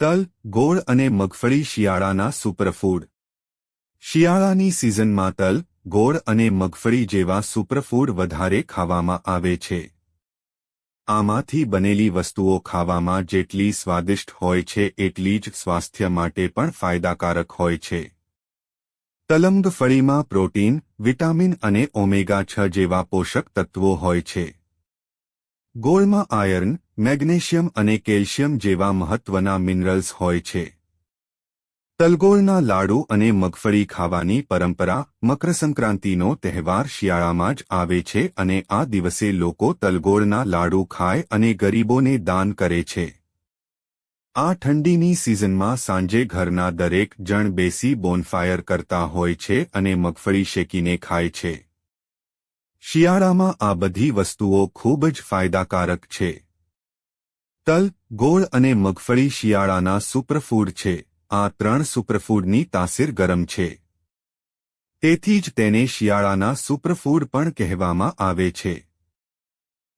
તલ, ગોળ અને મગફળી શિયાળાના સુપરફૂડ. શિયાળાની સિઝનમાં તલ, ગોળ અને મગફળી જેવા સુપરફૂડ વધારે ખાવામાં આવે છે. આમાંથી બનેલી વસ્તુઓ ખાવામાં જેટલી સ્વાદિષ્ટ હોય છે, એટલી જ સ્વાસ્થ્ય માટે પણ ફાયદાકારક હોય છે. તલંગફળીમાં પ્રોટીન, વિટામિન અને ઓમેગા છ જેવા પોષક તત્વો હોય છે. ગોળમાં આયર્ન, મેગ્નેશિયમ અને કેલ્શિયમ જેવા મહત્વના મિનરલ્સ હોય છે. તલગોળના લાડુ અને મગફળી ખાવાની પરંપરા મકરસંક્રાંતિનો તહેવાર શિયાળામાં જ આવે છે અને આ દિવસે લોકો તલગોળના લાડુ ખાય અને ગરીબોને દાન કરે છે. આ ઠંડીની સિઝનમાં સાંજે ઘરના દરેક જણ બેસી બોનફાયર કરતા હોય છે અને મગફળી શેકીને ખાય છે. શિયાળામાં આ બધી વસ્તુઓ ખૂબ જ ફાયદાકારક છે. તલ, ગોળ અને મગફળી શિયાળાના સુપરફૂડ છે. આ ત્રણ સુપરફૂડની તાસીર ગરમ છે. તેથી જ તેને શિયાળાના સુપરફૂડ પણ કહેવામાં આવે છે.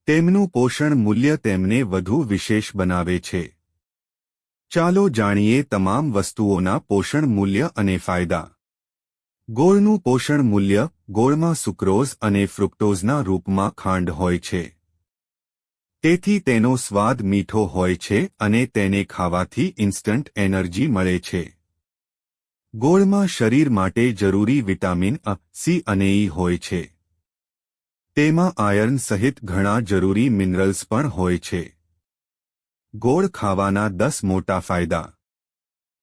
તેમનું પોષણ મૂલ્ય તેમને વધુ વિશેષ બનાવે છે. ચાલો જાણીએ તમામ વસ્તુઓના પોષણ મૂલ્ય અને ફાયદા. ગોળનું પોષણ મૂલ્ય ગોળમાં સુક્રોઝ અને ફ્રુક્ટોઝના રૂપમાં ખાંડ હોય છે. તેથી તેનો સ્વાદ મીઠો હોય છે અને તેને ખાવાથી ઇન્સ્ટન્ટ એનર્જી મળે છે. ગોળમાં શરીર માટે જરૂરી વિટામિન અ, સી અને ઈ હોય છે. તેમાં આયર્ન સહિત ઘણા જરૂરી મિનરલ્સ પણ હોય છે. ગોળ ખાવાના દસ મોટા ફાયદા.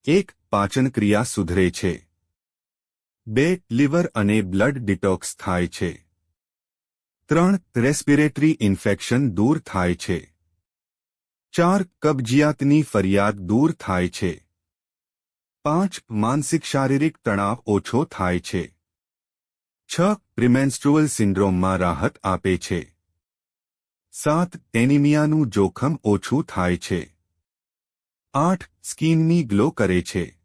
એક, પાચનક્રિયા સુધરે છે. બે, લિવર અને બ્લડ ડિટોક્સ થાય છે. ત્રણ, રેસ્પિરેટરી ઇન્ફેક્શન દૂર થાય છે. ચાર, કબજિયાતની ફરિયાદ દૂર થાય છે. પાંચ, માનસિક શારીરિક તણાવ ઓછો થાય છે. છ, પ્રિમેન્સ્ટ્રુઅલ સિન્ડ્રોમમાં રાહત આપે છે. સાત, એનિમિયાનું જોખમ ઓછું થાય છે. આઠ, સ્કીનની ગ્લો કરે છે.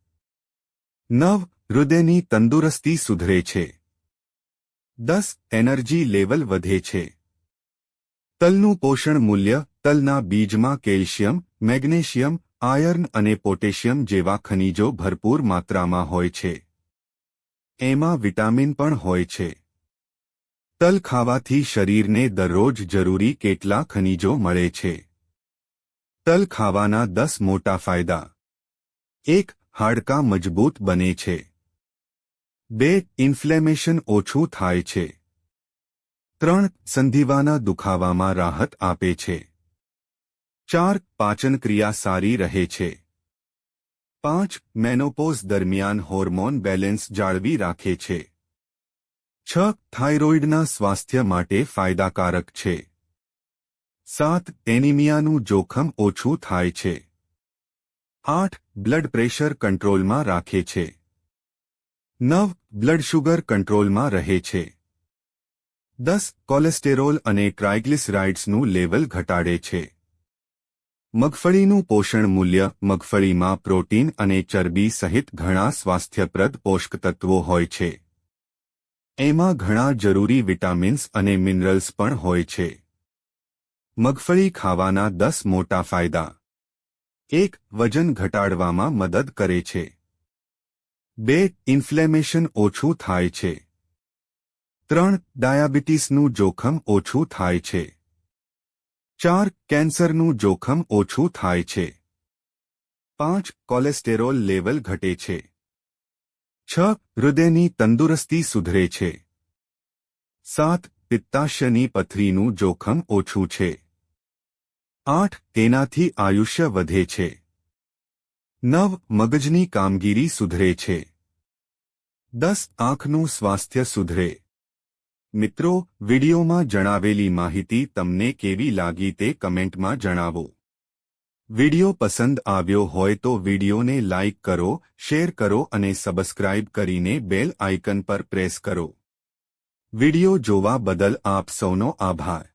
નવ હૃદયની તંદુરસ્તી સુધરે છે. દસ, એનર્જી લેવલ વધે છે. તલનું પોષણ મૂલ્ય, તલના બીજમાં કેલ્શિયમ, મેગ્નેશિયમ, આયર્ન અને પોટેશિયમ જેવા ખનિજો ભરપૂર માત્રામાં હોય છે. એમાં વિટામિન પણ હોય છે. તલ ખાવાથી શરીરને દરરોજ જરૂરી કેટલા ખનિજો મળે છે? તલ ખાવાના દસ મોટા ફાયદા. એક, હાડકાં મજબૂત બને છે. બે ઇન્ફ્લેમેશન ઓછું થાય છે. ત્રણ, સંધિવાના દુખાવામાં રાહત આપે છે. ચાર, પાચનક્રિયા સારી રહે છે. પાંચ મેનોપોઝ દરમિયાન હોર્મોન બેલેન્સ જાળવી રાખે છે. છ થાઇરોઇડના સ્વાસ્થ્ય માટે ફાયદાકારક છે. સાત, એનિમિયાનું જોખમ ઓછું થાય છે. આઠ બ્લડ પ્રેશર કંટ્રોલમાં રાખે છે. નવ બ્લડ શુગર કંટ્રોલમાં રહે છે. દસ કોલેસ્ટેરોલ અને ટ્રાઇગ્લિસરાઇડ્સનું લેવલ ઘટાડે છે. મગફળીનું પોષણ મૂલ્ય, મગફળીમાં પ્રોટીન અને ચરબી સહિત ઘણા સ્વાસ્થ્યપ્રદ પોષક તત્વો હોય છે. એમાં ઘણા જરૂરી વિટામિન્સ અને મિનરલ્સ પણ હોય છે. મગફળી ખાવાના દસ મોટા ફાયદા. એક, વજન ઘટાડવામાં મદદ કરે છે. બે ઇન્ફ્લેમેશન ઓછું થાય છે. ત્રણ, ડાયાબિટીસનું જોખમ ઓછું થાય છે. ચાર, કેન્સરનું જોખમ ઓછું થાય છે. પાંચ, કોલેસ્ટેરોલ લેવલ ઘટે છે. છ, હૃદયની તંદુરસ્તી સુધરે છે. સાત, પિત્તાશયની પથરીનું જોખમ ઓછું છે. આઠ, તેનાથી આયુષ્ય વધે છે. નવ મગજની કામગીરી સુધરે છે. દસ આંખનું સ્વાસ્થ્ય સુધરે. મિત્રો, વિડિયોમાં જણાવેલી માહિતી તમને કેવી લાગી તે કમેન્ટમાં જણાવો. વિડિયો પસંદ આવ્યો હોય તો વિડિયોને લાઇક કરો, શેર કરો અને સબસ્ક્રાઇબ કરીને બેલ આઇકન પર પ્રેસ કરો. વિડિયો જોવા બદલ આપ સૌનો આભાર.